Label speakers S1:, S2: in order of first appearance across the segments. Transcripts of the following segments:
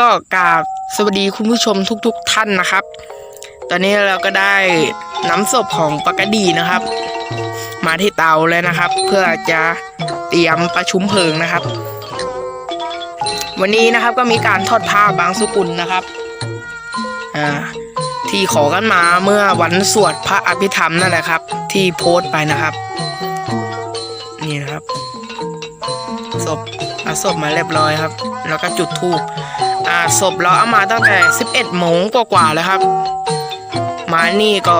S1: ก็กราบสวัสดีคุณผู้ชมทุก ๆ ท่านนะครับ ตอนนี้เราก็ได้น้ำศพของปากดีนะครับ มาที่เตาเลยนะครับ เพื่อจะเตรียมประชุมเพลิงนะครับ วันนี้นะครับก็มีการทอดผ้าบางสุกุลนะครับอ่าที่ขอกันมาเมื่อวันสวดพระอภิธรรมนั่นแหละครับ ที่โพสต์ไปนะครับ นี่นะครับศพเอาศพมาเรียบร้อยครับ แล้วก็จุดธูป อ่าศพเราเอามาตั้งแต่ 11โมงกว่าๆแล้วครับ มานี่ก็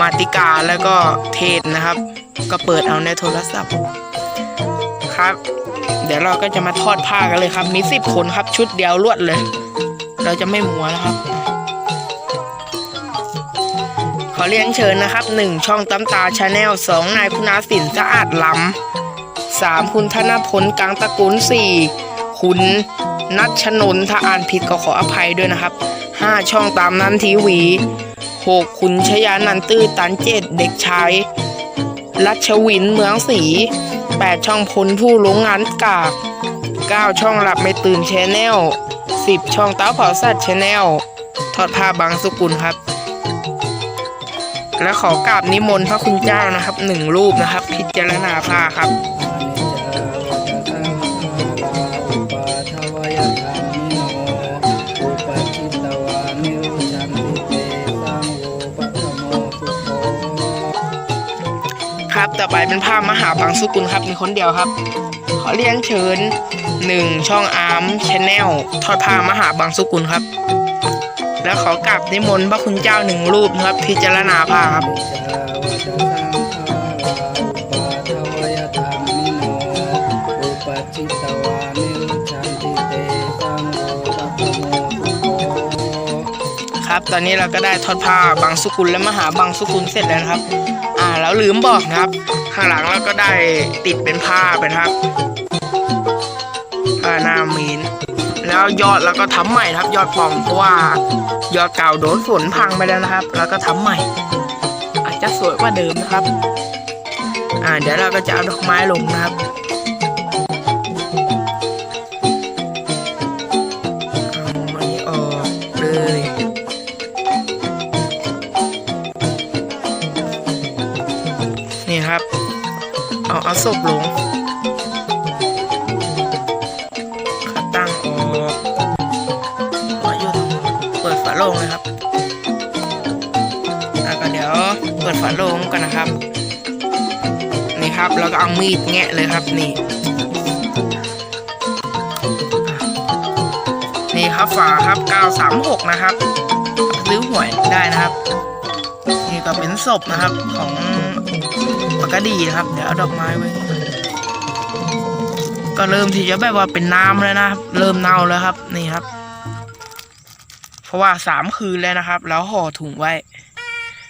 S1: มาติกาแล้วก็เทศนะครับ ก็เปิดเอาในโทรศัพท์ครับ เดี๋ยวเราก็จะมาทอดผ้ากันเลยครับ มีสิบคนครับชุดเดียวรวดเลย เราจะไม่มัวแล้วครับขอเรียนเชิญนะครับหนึ่งช่องตำตาชาแนลสองนายคุณาสินสะอาดล้ำสามคุณธนพลกลางตระกูลสี่ คุณนัชชนนถ้าอ่านผิดก็ขออภัยด้วยนะครับห้าช่องตามนั้นทีวีหกคุณชยานันตื้อตันเจตเด็กชายรัชวินเมืองศรีแปดช่องพลผู้ลงงานกากเก้าช่องหลับไม่ตื่นแชแนลสิบช่องเต้าเผาสัตว์ชแนลทอดผ้าบางสุกุลครับ และขอกราบนิมนต์พระคุณเจ้านะครับหนึ่งรูปนะครับ พิจารณาผ้าครับ ครับต่อไปเป็นภาพมหาบางสุกุลครับมีคนเดียวครับ ขอเรียนเชิญหนึ่งช่องอาร์มชแนลทอดผ้ามหาบางสุกุลครับ แล้วขอกราบนิมนต์พระคุณเจ้าหนึ่งรูปนะครับ พิจารณาผ้าครับครับ ตอนนี้เราก็ได้ทอดผ้าบางสุกุลและมหาบางสุกุลเสร็จแล้วครับ แล้วลืมบอกนะครับ ข้างหลังเราก็ได้ติดเป็นผ้าไปนะครับผ้าหน้ามีน แล้วยอดเราก็ทำใหม่ครับ ยอดฟองเพราะว่ายอดเก่าโดนฝนพังไปแล้วนะครับ แล้วก็ทำใหม่ อาจจะสวยกว่าเดิมนะครับ อ่าเดี๋ยวเราก็จะเอาดอกไม้ลงนะครับ นี่ครับ เอาเอาศพลงขาตั้งออกหัวอยู่ตรงเปิดฝาโลงเลยครับแล้วก็เดี๋ยวเปิดฝาโลงกันนะครับ นี่ครับแล้วก็เอามีดแงะเลยครับนี่ นี่ครับฝาครับ 936 นะครับซื้อหวยได้นะครับ ก็เป็นศพนะครับของปกดีนะครับ เดี๋ยวเอาดอกไม้ไว้ ก็เริ่มที่จะแบบว่าเป็นน้ำแล้วนะครับ เริ่มเน่าแล้วครับ นี่ครับ เพราะว่าสามคืนแล้วนะครับ แล้วห่อถุงไว้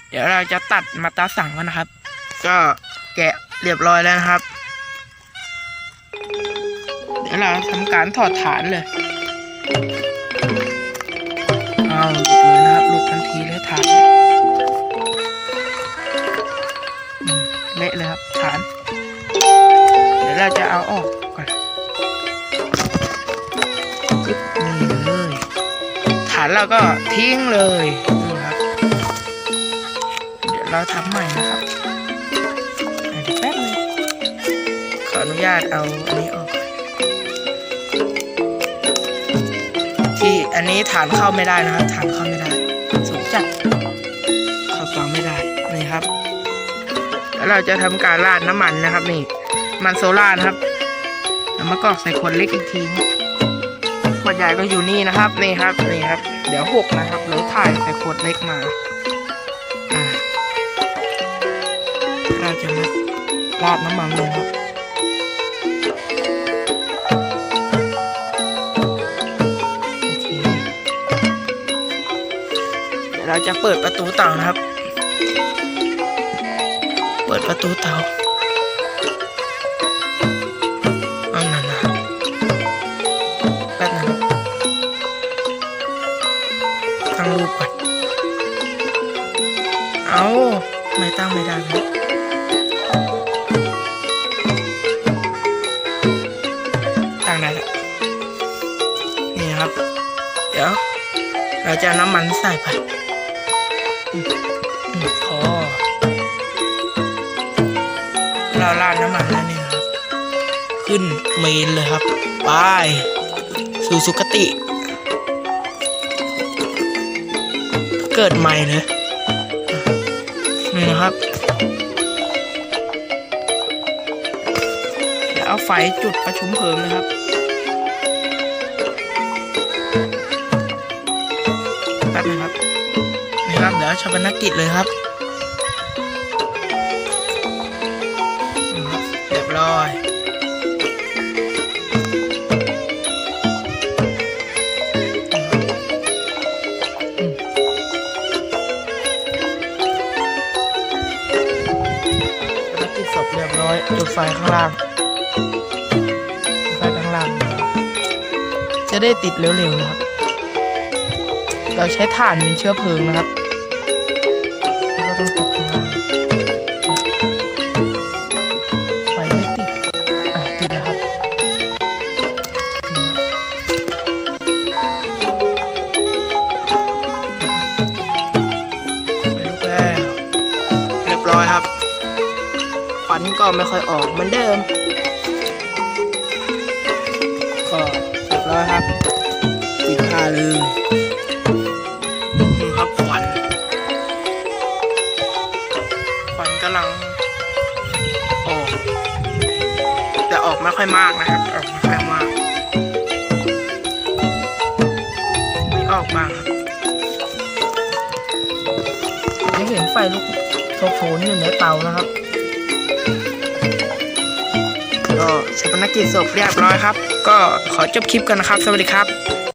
S1: เดี๋ยวเราจะตัดมาตาสั่งกันนะครับ ก็แกะเรียบร้อยแล้วนะครับ เดี๋ยวเราทำการถอดฐานเลยเอาหลุดเลยนะครับหลุดทันทีเลยฐาน เละเลยครับฐาน เดี๋ยวเราจะเอาออกก่อนนี่เลยฐานเราก็ทิ้งเลยนี่ครับ เดี๋ยวเราทำใหม่นะครับเดี๋ยวแป๊บนึงขออนุญาตเอาอันนี้ออกที่อันนี้ฐานเข้าไม่ได้นะครับฐานเข้าไม่ได้สูงจัดเข้าต่อไม่ได้นี่ครับ แล้วเราจะทำการราดน้ำมันนะครับ นี่ มันโซล่านะครับแล้วมากรอกใส่ขวดเล็กอีกทีขวดใหญ่ก็อยู่นี่นะครับ นี่ครับนี่ครับ เดี๋ยวหกนะครับเลยถ่ายใส่ขวดเล็กมาเราจะมาราดน้ำมันเลยครับเดี๋ยวเราจะเปิดประตูเตานะครับ ปิดประตูเตาเอานั่นนะแป๊บนึงตั้งรูปก่อน เอาไม่ตั้งไม่ได้เลยตั้งได้แล้วนะครับ เดี๋ยว เราจะน้ำมันใส่ไปอืมอื มาดน้ำมันแล้วเนี่ยครับ ขึ้นเมนเลยครับไปสู่สุคติ เกิดใหม่เลยนี่นะครับเดี๋ยวเอาไฟจุดประชุมเพลิงนะครับแป๊บนึงครับนี่ครับเดี๋ยวชาปนกิจเลยครับ ร้อยข้างล่าง ใส่ข้างล่าง จะได้ติดเร็วๆนะครับ เราใช้ถ่านเป็นเชื้อเพลิงนะครับแล้วก็ต้องติด ควันก็ไม่ค่อยออกเหมือนเดิม ก็เรียบร้อยครับปิดผ้าเลยนี่ครับควันควันกำลังออก แต่ออกไม่ค่อยมากนะครับ ออกไม่ค่อยมากไม่ออกมากครับจะเห็นไฟลุกโชนๆอยู่ในเตานะครับ ชาปนกิจศพเรียบร้อยครับ ก็ขอจบคลิปกันนะครับ สวัสดีครับ